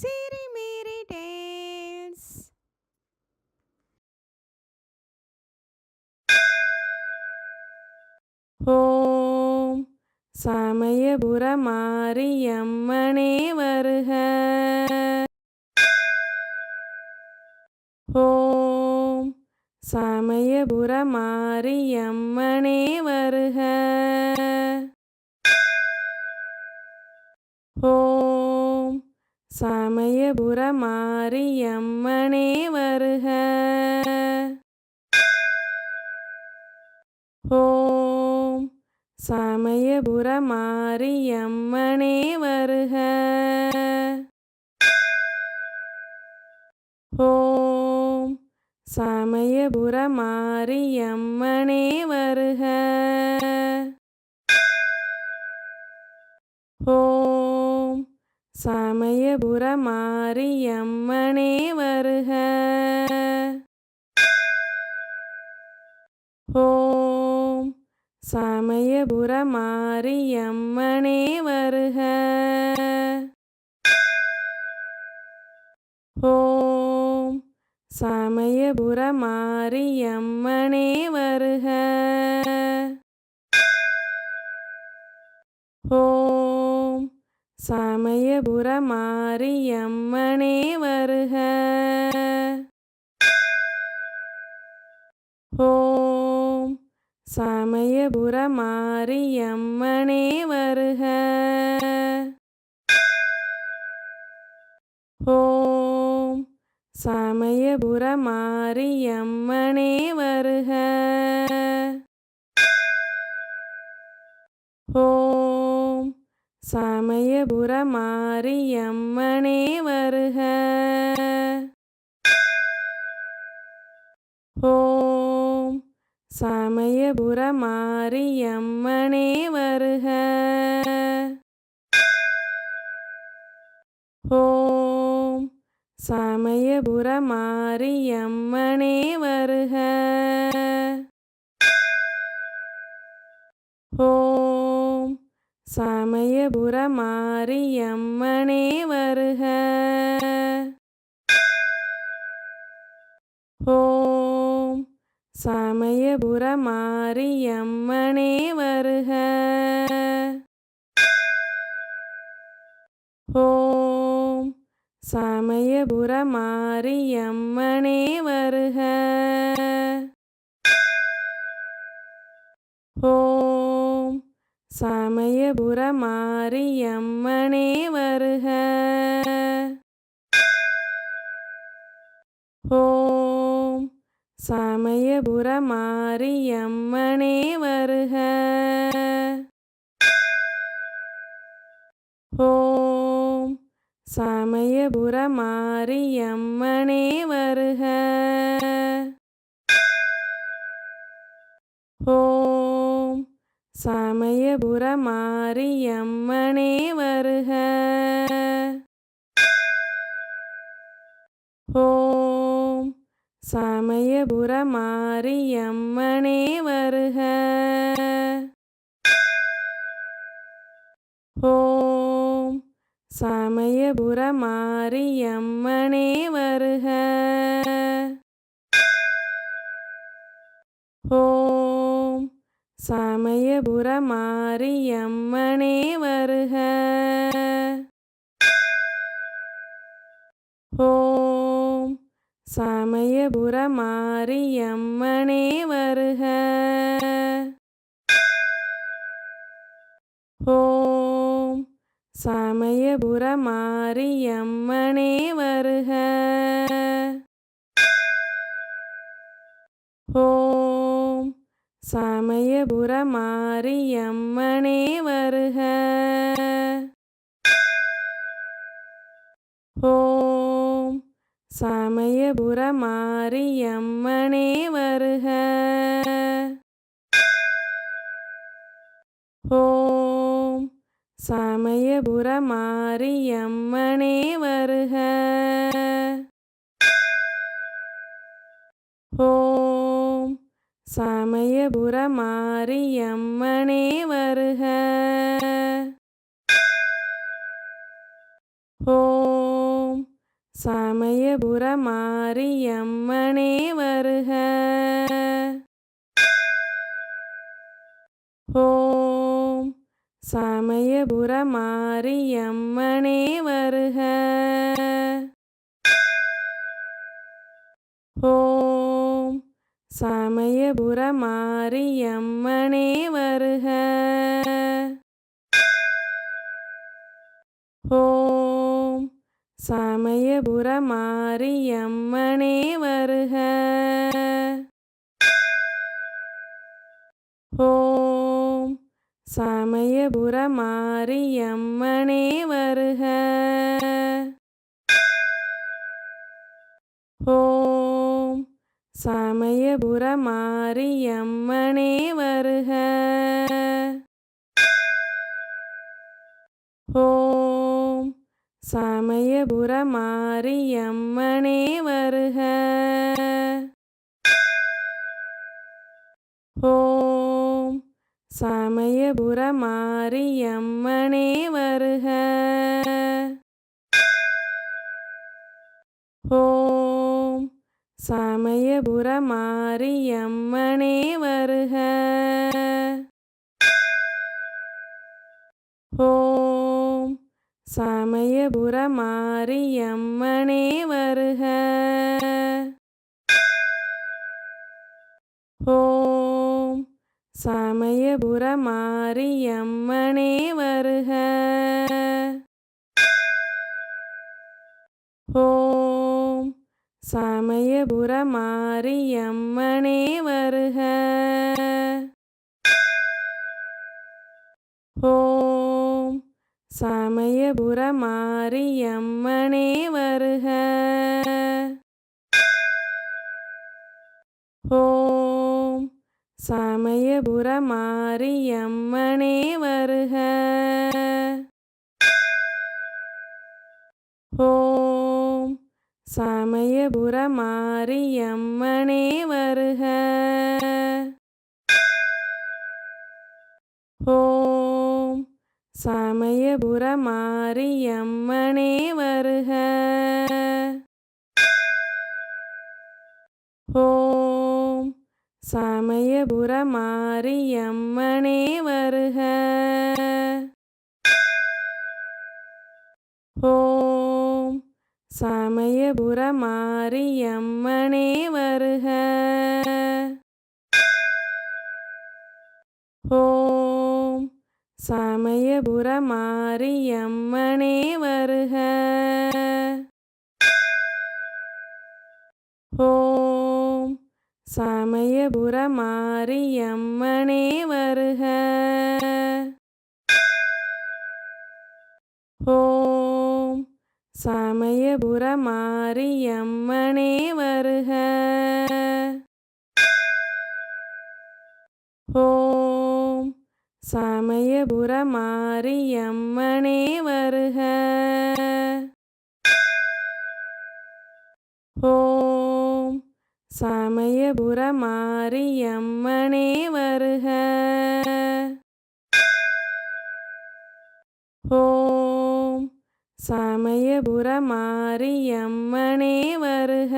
சீரி மீரி டேல்ஸ் ஓம் சமயபுர மாரியம்மனே வருக. ஓம் சமயபுர மாரியம்மனே வருக. ஓம் புறமாரியம்மனே வருக. ஓம் சமயபுரமாரியம்மனே வருக. ஓம் சமயபுரமாரியம்மனே வருக. ஓம் சமயபுர மாரியம்மனே வருக. ஓம் சமயபுர மாரியம்மனே வருக. ஓம் சமயபுர மாரியம்மனே வருக. ஓம் சமயபுர மாரியம்மனே வருக. ஓம் சமயபுர மாரியம்மனே வருக. ஓம் சமயபுர மாரியம்மனே வருக. ஓம் சமயபுர மாரியம்மனே வருக. ஓம் சமயபுர மாரியம்மனே வருக. ஓம் சமயபுர மாரியம்மனே வருக. ஓம் சமயபுர மாரியம்மனே வருக. ஓம் சமயபுர மாரியம்மனே வருக. ஓம் சமயபுர மாரியம்மனே வருக. ஓம் சமயபுர மாரியம்மனே வருக. ஓம் சமயபுர மாரியம்மனே வருக. ஓம் சமயபுர மாரியம்மனே வருக. சமயபுர மாரியம்மனே வருக. ஓம் சமயபுர மாரியம்மனே வருக. ஓம் சமயபுர மாரியம்மனே வருக. ஓம் சமயபுர மாரியம்மனே வருக. ஓம் சமயபுர மாரியம்மனே வருக. ஓம் சமயபுர மாரியம்மனே வருக. ஓம் சமயபுர மாரியம்மனே வருக. ஓம் சமயபுர மாரியம்மனே வருக. ஓம் சமயபுர மாரியம்மனே வருக. ஓம் சமயபுர மாரியம்மனே வருக. ஓம் சமயபுர மாரியம்மனே வருக. ஓம் சமயபுர மாரியம்மனே வருக. ஓம் சமயபுர மாரியம்மனே வருக. ஓம் சமயபுர மாரியம்மனே வருக. ஓம் சமயபுர மாரியம்மனே வருக. ஓம் சமயபுர மாரியம்மனே வருக. ஓம் சமயபுர மாரியம்மனே வருக. ஓம் சமயபுர மாரியம்மனே வருக. ஓம் சமயபுர மாரியம்மனே வருக. ஓம் சமயபுர மாரியம்மனே வருக. ஓம் சமயபுர மாரியம்மனே வருக. ஓம் சமயபுர மாரியம்மனே வருக. ஓம் சமயபுர மாரியம்மனே வருக. ஓம் சமயபுர மாரியம்மனே வருக. ஓம் சமயபுர மாரியம்மனே வருக. ஓம் சமயபுர மாரியம்மனே வருக. ஓம் சமயபுர மாரியம்மனே வருக. ஓம் சமயபுர மாரியம்மனே வருக. ஓம் சமயபுர மாரியம்மனே வருக. ஓம் சமயபுர மாரியம்மனே வருக. ஓம் சமயபுர மாரியம்மனே வருக. ஓம் சமயபுர மாரியம்மனே வருக. ஓம் சமயபுர மாரியம்மனே வருக. ஓம் சமயபுர மாரியம்மனே வருக.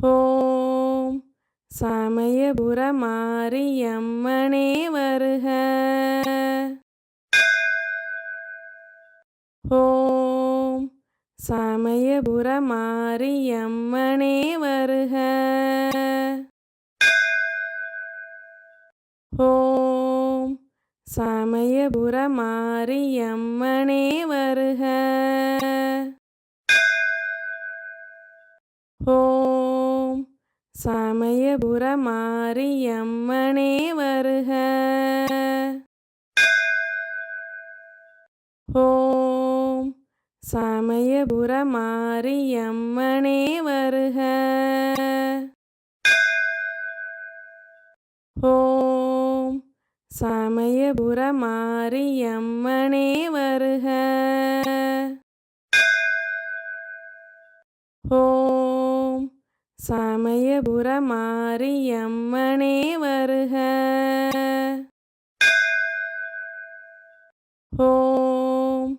ஓம் சமயபுர மாரியம்மனே வருக. ஓம் சமயபுர மாரியம்மனே வருக. ஓம் சமயபுர மாரியம்மனே வருக. ஓம் சமயபுர மாரியம்மனே வருக. ஓம் சமயபுர மாரியம்மனே வருக. ஓம் சமயபுர மாரியம்மனே வருக. ஓம் சமயபுர மாரியம்மனே வருக. ஓம்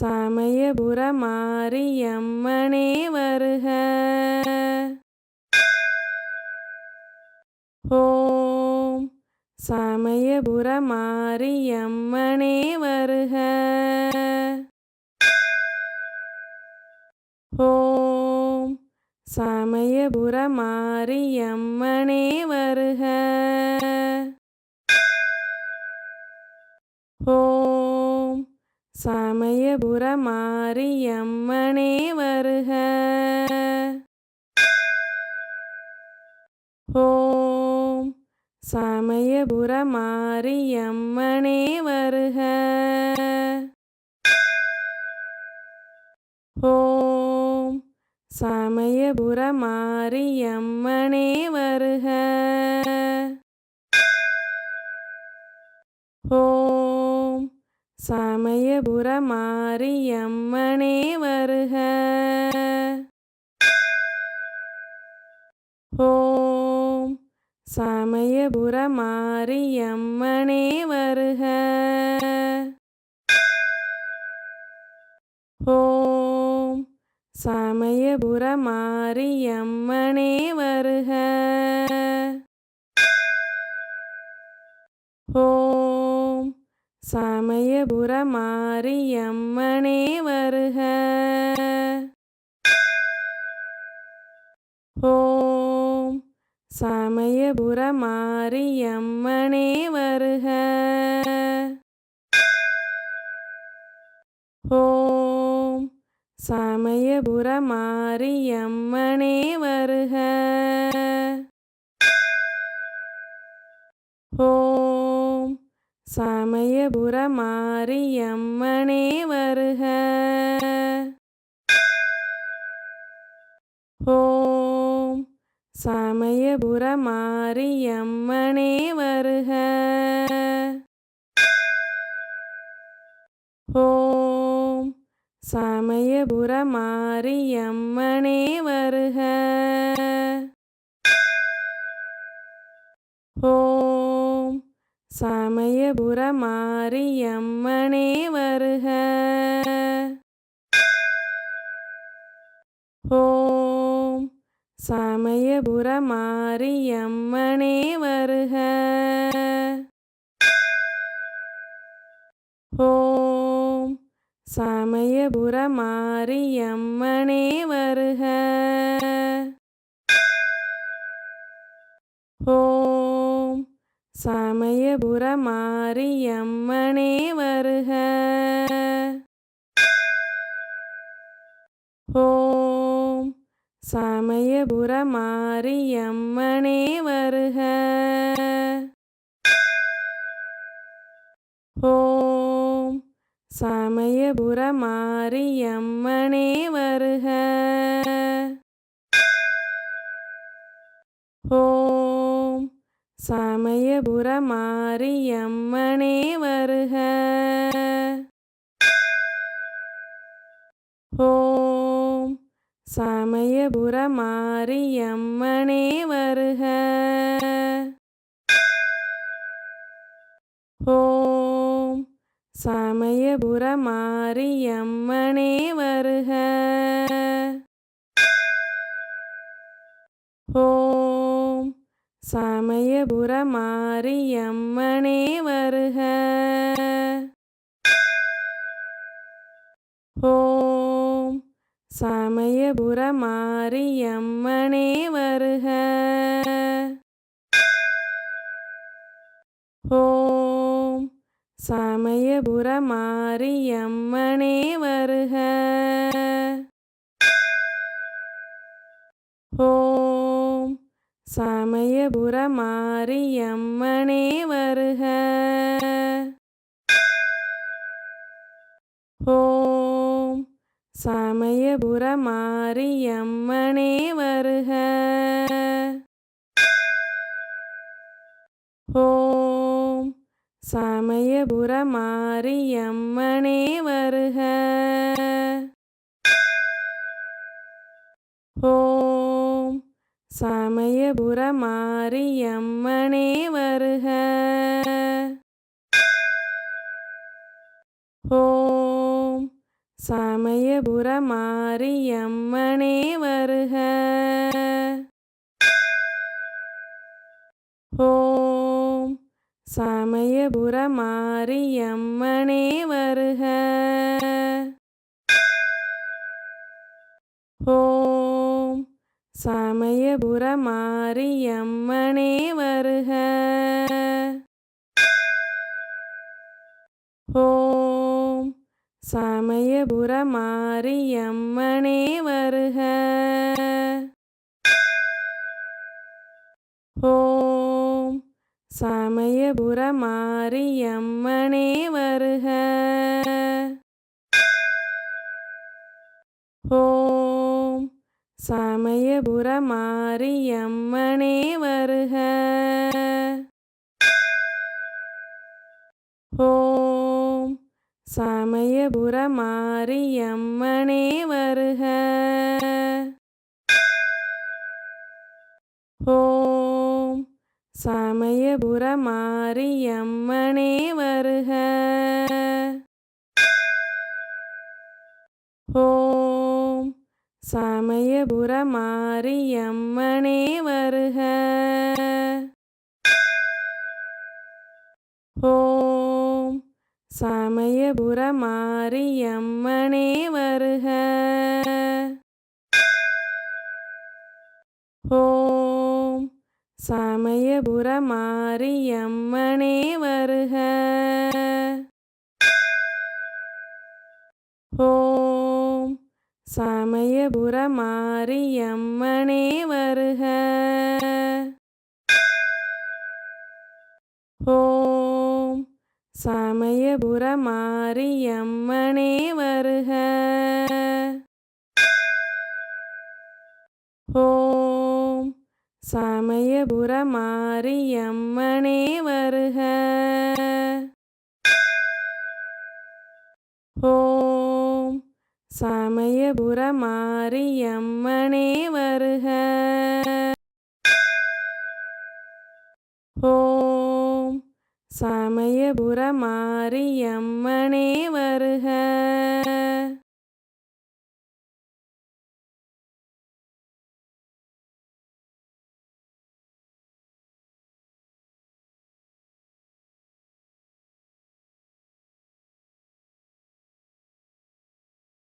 சமயபுர மாரியம்மனே வருக. ஓம் சமயபுர மாரியம்மனே வருக. ஓம் சமயபுர மாரியம்மனே வருக. ஓம் சமயபுர மாரியம்மனே சமயபுர மாரியம்மனே வருக. ஓம் சமயபுர மாரியம்மனே வருக. ஓம் சமயபுர மாரியம்மனே வருக. ஓம் சமயபுர மாரியம்மனே வருக. ஓம் சமயபுர மாரியம்மனே வருக. ஓம் சமயபுர மாரியம்மனே வருக. ஓம் சமயபுர மாரியம்மனே வருக. ஓம் சமயபுர மாரியம்மனே வருக. ஓம் சமயபுர மாரியம்மனே வருக. ஓம் சமயபுர மாரியம்மனே வருக. ஓம் சமயபுர மாரியம்மனே வருக. ஓம் சமயபுர மாரியம்மனே வருக. ஓம் சமயபுர மாரியம்மனே வருக. ஓம் சமயபுர மாரியம்மனே வருக. ஓம் சமயபுர மாரியம்மனே வருக. ஓம் சமயபுர மாரியம்மனே வருக. ஓம் சமயபுர மாரியம்மனே வருக. ஓம் சமயபுர மாரியம்மனே வருக. ஓம் சமயபுர மாரியம்மனே வருக. ஓம் சமயபுர மாரியம்மனே வருக. ஓம் சமயபுர மாரியம்மனே வருக. ஓம் சமயபுர மாரியம்மனே வருக. ஓம் சமயபுர மாரியம்மனே வருக. ஓம் சமயபுர மாரியம்மனே வருக. ஓம் சமயபுர மாரியம்மனே வருக. ஓம் சமயபுர மாரியம்மனே வருக. ஓம் சமயபுர மாரியம்மனே வருக. ஓம் சமயபுர மாரியம்மனே வருக. ஓம் சமயபுர மாரியம்மனே வருக. ஓம் சமயபுர மாரியம்மனே வருக. ஓம் சமயபுர மாரியம்மனே வருக. ஓம் சமயபுர மாரியம்மனே வருக. ஓம் சமயபுர மாரியம்மனே வருக. ஓம் சமயபுர மாரியம்மனே வருக. ஓம் சமயபுர மாரியம்மனே வருக. ஓம் சமயபுர மாரியம்மனே வருக. ஓம் சமயபுர மாரியம்மனே வருக. ஓம் சமயபுர மாரியம்மனே வருக. ஓம் சமயபுர மாரியம்மனே வருக. ஓம் சமயபுர மாரியம்மனே வருக. ஓம் சமயபுர மாரியம்மனே வருக. ஓம் சமயபுர மாரியம்மனே வருக. ஓம் சமயபுர மாரியம்மனே வருக.